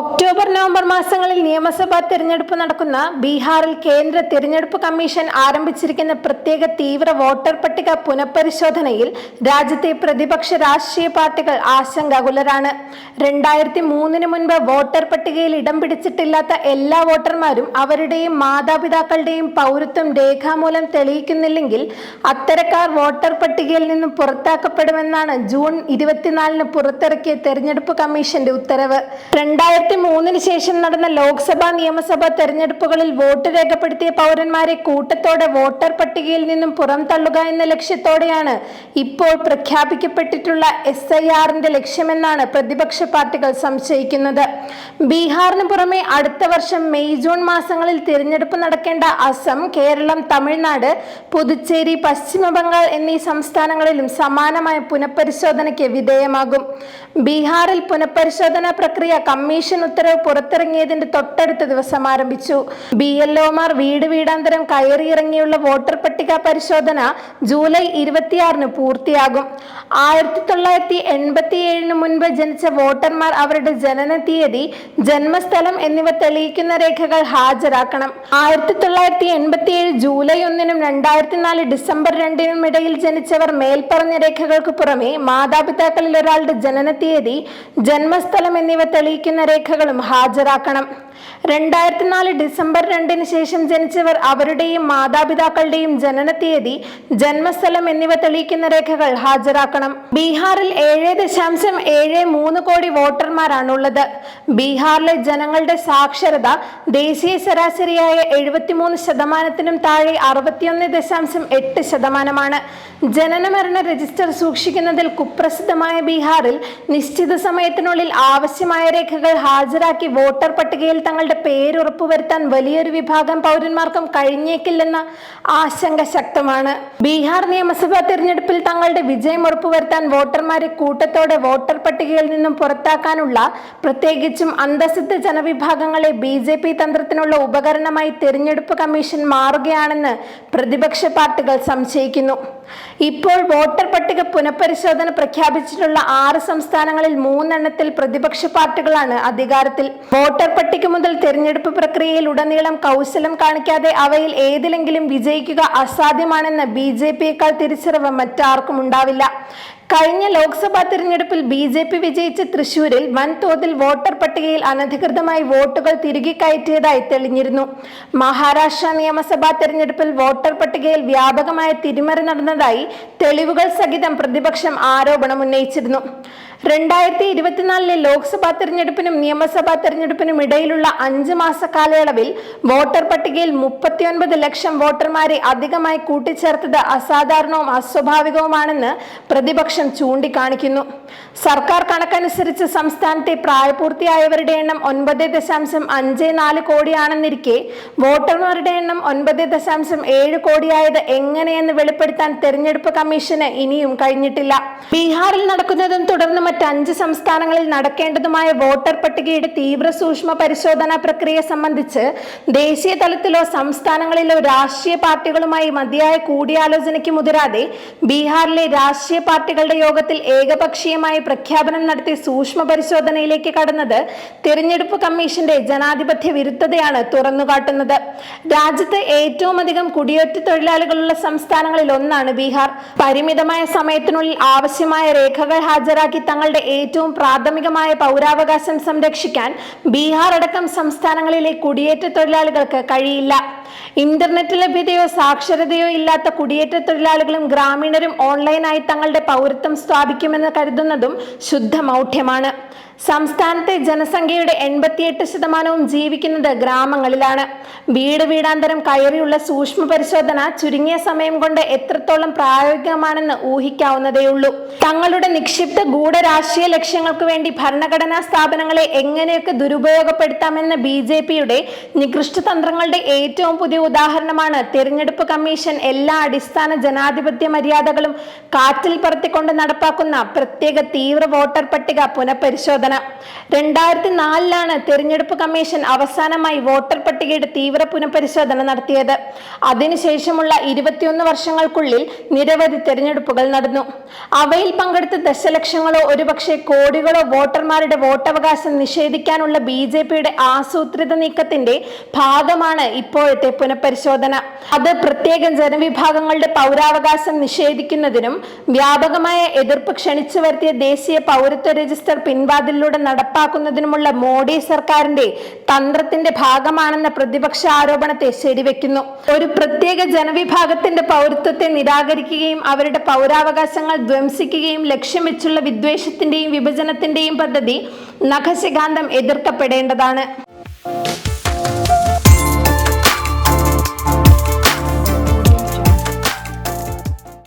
October November മാസങ്ങളിൽ നിയമസഭാ തിരഞ്ഞെടുപ്പ് നടക്കുന്ന ബീഹാറിൽ കേന്ദ്ര തിരഞ്ഞെടുപ്പ് കമ്മീഷൻ ആരംഭിച്ചിരിക്കുന്ന പ്രത്യേക തീവ്ര വോട്ടർ പട്ടിക പുനഃപരിശോധനയിൽ രാജ്യത്തെ പ്രതിപക്ഷ രാഷ്ട്രീയ പാർട്ടികൾ ആശങ്കാകുലരാണ്. രണ്ടായിരത്തി മൂന്നിന് മുൻപ് വോട്ടർ പട്ടികയിൽ ഇടം പിടിച്ചിട്ടില്ലാത്ത എല്ലാ വോട്ടർമാരും അവരുടെയും മാതാപിതാക്കളുടെയും പൗരത്വം രേഖാമൂലം തെളിയിക്കുന്നില്ലെങ്കിൽ അത്തരക്കാർ വോട്ടർ പട്ടികയിൽ നിന്നും പുറത്താക്കപ്പെടുമെന്നാണ് ജൂൺ ഇരുപത്തിനാലിന് പുറത്തിറക്കിയ തെരഞ്ഞെടുപ്പ് കമ്മീഷന്റെ ഉത്തരവ്. രണ്ടായിരത്തി മൂന്നിന് ശേഷം നടന്ന ലോക്സഭാ നിയമസഭാ തെരഞ്ഞെടുപ്പുകളിൽ വോട്ട് രേഖപ്പെടുത്തിയ പൗരന്മാരെ കൂട്ടത്തോടെ വോട്ടർ പട്ടികയിൽ നിന്നും പുറംതള്ളുക എന്ന ലക്ഷ്യത്തോടെയാണ് ഇപ്പോൾ പ്രഖ്യാപിക്കപ്പെട്ടിട്ടുള്ള എസ് ഐ ആറിന്റെ ലക്ഷ്യമെന്നാണ് പ്രതിപക്ഷ പാർട്ടികൾ സംശയിക്കുന്നത്. ബീഹാറിന് പുറമെ അടുത്ത വർഷം മെയ് ജൂൺ മാസങ്ങളിൽ തിരഞ്ഞെടുപ്പ് നടക്കേണ്ട അസം കേരളം തമിഴ്നാട് പുതുച്ചേരി പശ്ചിമ ബംഗാൾ എന്നീ സംസ്ഥാനങ്ങളിലും സമാനമായ പുനഃപരിശോധനയ്ക്ക് വിധേയമാകും. ബീഹാറിൽ പുനഃപരിശോധനാ പ്രക്രിയ കമ്മീഷൻ ഉത്തരവ് പുറത്തിറങ്ങിയതിന്റെ തൊട്ടടുത്ത ദിവസം ആരംഭിച്ചു. ബി എൽ ഒമാർ വീട് വീടാന്തരം കയറിയിറങ്ങിയുള്ള വോട്ടർ പട്ടിക പരിശോധന ജൂലൈ ഇരുപത്തിയാറിന് പൂർത്തിയാകും. ആയിരത്തി തൊള്ളായിരത്തി എൺപത്തി ഏഴിന് മുൻപ് ജനിച്ച വോട്ടർമാർ അവരുടെ ജനന തീയതി ജന്മസ്ഥലം എന്നിവ തെളിയിക്കുന്ന രേഖകൾ ഹാജരാക്കണം. ആയിരത്തി തൊള്ളായിരത്തി എൺപത്തി ഏഴ് ജൂലൈ ഒന്നിനും രണ്ടായിരത്തി നാല് ഡിസംബർ രണ്ടിനും ഇടയിൽ ജനിച്ചവർ മേൽപ്പറഞ്ഞ രേഖകൾക്ക് പുറമെ മാതാപിതാക്കളിൽ ഒരാളുടെ ജനന തീയതി ജന്മസ്ഥലം എന്നിവ തെളിയിക്കുന്ന രേഖകളും ഹാജരാക്കണം. രണ്ടായിരത്തി നാല് ഡിസംബർ രണ്ടിന് ശേഷം ജനിച്ചവർ അവരുടെയും മാതാപിതാക്കളുടെയും ജനന തീയതി ജന്മസ്ഥലം എന്നിവ തെളിയിക്കുന്ന രേഖകൾ ഹാജരാക്കണം. ബീഹാറിൽ ഏഴ് ദശാംശം ഏഴ് മൂന്ന് കോടി വോട്ടർമാരാണുള്ളത്. ബീഹാറിലെ ജനങ്ങളുടെ സാക്ഷരത ദേശീയ ശരാശരിയായ എഴുപത്തിമൂന്ന് ശതമാനത്തിനും താഴെ അറുപത്തിയൊന്ന് ദശാംശം എട്ട് ശതമാനമാണ്. ജനനമരണ രജിസ്റ്റർ സൂക്ഷിക്കുന്നതിൽ കുപ്രസിദ്ധമായ ബീഹാറിൽ നിശ്ചിത സമയത്തിനുള്ളിൽ ആവശ്യമായ രേഖകൾ ഹാജരാക്കി വോട്ടർ പട്ടികയിൽ തങ്ങളുടെ പേര് ഉറപ്പുവരുത്താൻ വലിയൊരു വിഭാഗം പൗരന്മാർക്കും കഴിഞ്ഞേക്കില്ലെന്ന ആശങ്ക ശക്തമാണ്. ബീഹാർ നിയമസഭാ തിരഞ്ഞെടുപ്പിൽ തങ്ങളുടെ വിജയം ഉറപ്പുവരുത്താൻ വോട്ടർമാരെ കൂട്ടത്തോടെ വോട്ടർ പട്ടികയിൽ നിന്നും പുറത്താക്കാനുള്ള പ്രത്യേകിച്ചും അന്തസിദ്ധ ജനവിഭാഗങ്ങളെ ബി ജെ പി തന്ത്രത്തിനുള്ള ഉപകരണമായി തിരഞ്ഞെടുപ്പ് കമ്മീഷൻ മാറുകയാണെന്ന് പ്രതിപക്ഷ പാർട്ടികൾ സംശയിക്കുന്നു. ഇപ്പോൾ വോട്ടർ പട്ടിക പുനഃപരിശോധന പ്രഖ്യാപിച്ചിട്ടുള്ള ആറ് സംസ്ഥാനങ്ങളിൽ മൂന്നെണ്ണത്തിൽ പ്രതിപക്ഷ പാർട്ടികളാണ് അധികാരത്തിൽ. വോട്ടർ പട്ടിക മുതൽ തെരഞ്ഞെടുപ്പ് പ്രക്രിയയിൽ ഉടനീളം കൗശലം കാണിക്കാതെ അവയിൽ ഏതിലെങ്കിലും വിജയിക്കുക അസാധ്യമാണെന്ന് ബി ജെ പിയേക്കാൾ തിരിച്ചറിവ് മറ്റാർക്കും ഉണ്ടാവില്ല. കഴിഞ്ഞ ലോക്സഭാ തിരഞ്ഞെടുപ്പിൽ ബി ജെ പി വിജയിച്ച തൃശൂരിൽ വൻതോതിൽ വോട്ടർ പട്ടികയിൽ അനധികൃതമായി വോട്ടുകൾ തിരികെ കയറ്റിയതായി തെളിഞ്ഞിരുന്നു. മഹാരാഷ്ട്ര നിയമസഭാ തിരഞ്ഞെടുപ്പിൽ വോട്ടർ പട്ടികയിൽ വ്യാപകമായ തിരിമറി നടന്നതായി തെളിവുകൾ സഹിതം പ്രതിപക്ഷം ആരോപണം ഉന്നയിച്ചിരുന്നു. രണ്ടായിരത്തി ഇരുപത്തിനാലിലെ ലോക്സഭാ തെരഞ്ഞെടുപ്പിനും നിയമസഭാ തെരഞ്ഞെടുപ്പിനും ഇടയിലുള്ള അഞ്ച് മാസ കാലയളവിൽ വോട്ടർ പട്ടികയിൽ മുപ്പത്തിയൊൻപത് ലക്ഷം വോട്ടർമാരെ അധികമായി കൂട്ടിച്ചേർത്തത് അസാധാരണവും അസ്വാഭാവികവുമാണെന്ന് പ്രതിപക്ഷം ചൂണ്ടിക്കാണിക്കുന്നു. സർക്കാർ കണക്കനുസരിച്ച് സംസ്ഥാനത്തെ പ്രായപൂർത്തിയായവരുടെ എണ്ണം ഒൻപത് ദശാംശം അഞ്ച് നാല് കോടിയാണെന്നിരിക്കെ വോട്ടർമാരുടെ എണ്ണം ഒൻപത് ദശാംശം ഏഴ് കോടിയായത് എങ്ങനെയെന്ന് വെളിപ്പെടുത്താൻ തെരഞ്ഞെടുപ്പ് കമ്മീഷന് ഇനിയും കഴിഞ്ഞിട്ടില്ല. ബീഹാറിൽ നടക്കുന്നതും തുടർന്ന് മറ്റ് അഞ്ച് സംസ്ഥാനങ്ങളിൽ നടക്കേണ്ടതുമായ വോട്ടർ പട്ടികയുടെ തീവ്ര സൂക്ഷ്മ പരിശോധനാ പ്രക്രിയ സംബന്ധിച്ച് ദേശീയ തലത്തിലോ സംസ്ഥാനങ്ങളിലോ രാഷ്ട്രീയ പാർട്ടികളുമായി മതിയായ കൂടിയാലോചനയ്ക്ക് മുതിരാതെ ബീഹാറിലെ രാഷ്ട്രീയ പാർട്ടികളുടെ യോഗത്തിൽ ഏകപക്ഷീയമായി പ്രഖ്യാപനം നടത്തി സൂക്ഷ്മ പരിശോധനയിലേക്ക് കടന്നത് തിരഞ്ഞെടുപ്പ് കമ്മീഷന്റെ ജനാധിപത്യ വിരുദ്ധതയാണ് തുറന്നുകാട്ടുന്നത്. രാജ്യത്ത് ഏറ്റവും അധികം കുടിയേറ്റ തൊഴിലാളികളുള്ള സംസ്ഥാനങ്ങളിൽ ഒന്നാണ് ബീഹാർ. പരിമിതമായ സമയത്തിനുള്ളിൽ ആവശ്യമായ രേഖകൾ ഹാജരാക്കി തങ്ങളുടെ ഏറ്റവും പ്രാഥമികമായ പൗരാവകാശം സംരക്ഷിക്കാൻ ബീഹാർ അടക്കം സംസ്ഥാനങ്ങളിലെ കുടിയേറ്റ തൊഴിലാളികൾക്ക് കഴിയില്ല. ഇന്റർനെറ്റ് ലഭ്യതയോ സാക്ഷരതയോ ഇല്ലാത്ത കുടിയേറ്റ തൊഴിലാളികളും ഗ്രാമീണരും ഓൺലൈനായി തങ്ങളുടെ പൗരത്വം സ്ഥാപിക്കുമെന്ന് കരുതുന്നതും ശുദ്ധമൗഢ്യമാണ്. സംസ്ഥാനത്തെ ജനസംഖ്യയുടെ എൺപത്തിയെട്ട് ശതമാനവും ജീവിക്കുന്നത് ഗ്രാമങ്ങളിലാണ്. വീട് വീടാന്തരം കയറിയുള്ള സൂക്ഷ്മ പരിശോധന ചുരുങ്ങിയ സമയം കൊണ്ട് എത്രത്തോളം പ്രായോഗികമാണെന്ന് ഊഹിക്കാവുന്നതേയുള്ളൂ തങ്ങളുടെ നിക്ഷിപ്ത ഗൂഢരാഷ്ട്രീയ ലക്ഷ്യങ്ങൾക്ക് വേണ്ടി ഭരണഘടനാ സ്ഥാപനങ്ങളെ എങ്ങനെയൊക്കെ ദുരുപയോഗപ്പെടുത്താമെന്ന ബി ജെ പിയുടെ നികൃഷ്ടതന്ത്രങ്ങളുടെ ഏറ്റവും പുതിയ ഉദാഹരണമാണ് തെരഞ്ഞെടുപ്പ് കമ്മീഷൻ എല്ലാ അടിസ്ഥാന ജനാധിപത്യ മര്യാദകളും കാറ്റിൽ പറത്തിക്കൊണ്ട് നടപ്പാക്കുന്ന പ്രത്യേക തീവ്ര വോട്ടർ പട്ടിക പുനഃപരിശോധന. രണ്ടായിരത്തി നാലിലാണ് തെരഞ്ഞെടുപ്പ് കമ്മീഷൻ അവസാനമായി വോട്ടർ പട്ടികയുടെ തീവ്ര പുനഃപരിശോധന നടത്തിയത്. അതിനുശേഷമുള്ള ഇരുപത്തിയൊന്ന് വർഷങ്ങൾക്കുള്ളിൽ നിരവധി തെരഞ്ഞെടുപ്പുകൾ നടന്നു. അവയിൽ പങ്കെടുത്ത ദശലക്ഷങ്ങളോ ഒരുപക്ഷെ കോടികളോ വോട്ടർമാരുടെ വോട്ടവകാശം നിഷേധിക്കാനുള്ള ബി ജെ പിയുടെ ആസൂത്രിത നീക്കത്തിന്റെ ഭാഗമാണ് ഇപ്പോഴത്തെ പുനഃപരിശോധന. അത് പ്രത്യേക ജനവിഭാഗങ്ങളുടെ പൗരാവകാശം നിഷേധിക്കുന്നതിനും വ്യാപകമായ എതിർപ്പ് ക്ഷണിച്ചു വരുത്തിയ ദേശീയ പൗരത്വ രജിസ്റ്റർ പിൻവാതിലൂടെ നടപ്പാക്കുന്നതിനുമുള്ള മോഡി സർക്കാരിന്റെ തന്ത്രത്തിന്റെ ഭാഗമാണെന്ന പ്രതിപക്ഷ ആരോപണത്തെ ശരിവെക്കുന്നു. ഒരു പ്രത്യേക ജനവിഭാഗത്തിന്റെ പൗരത്വത്തെ നിരാകരിക്കുകയും അവരുടെ പൗരാവകാശങ്ങൾ ധ്വംസിക്കുകയും ലക്ഷ്യം വെച്ചുള്ള വിദ്വേഷത്തിന്റെയും വിഭജനത്തിന്റെയും പദ്ധതി നഖശികാന്തം എതിർക്കപ്പെടേണ്ടതാണ്.